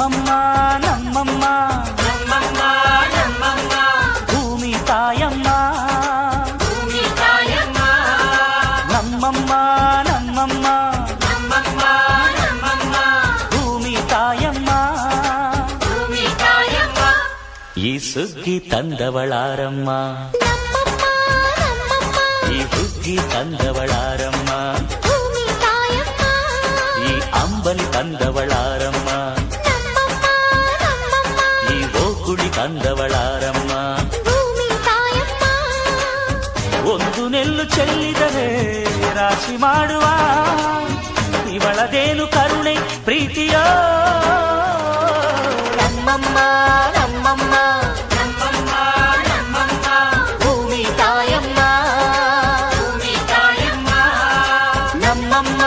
నమ్మమ్మ నమ్మమ్మ. సుగ్గి తందవళారమ్మ ఈ బుద్ధి తందవళారమ్మ ఈ అంబని తందవళారమ్మ ಗುಡಿ ತಂದವಳಾರಮ್ಮ ಒಂದು ನೆಲ್ಲು ಚೆಲ್ಲಿದರೆ ರಾಶಿ ಮಾಡುವ ಇವಳದೇನು ಕರುಣೆ ಪ್ರೀತಿಯೋ ನಮ್ಮಮ್ಮ ನಮ್ಮಮ್ಮ ಭೂಮಿ ತಾಯಮ್ಮ ನಮ್ಮಮ್ಮ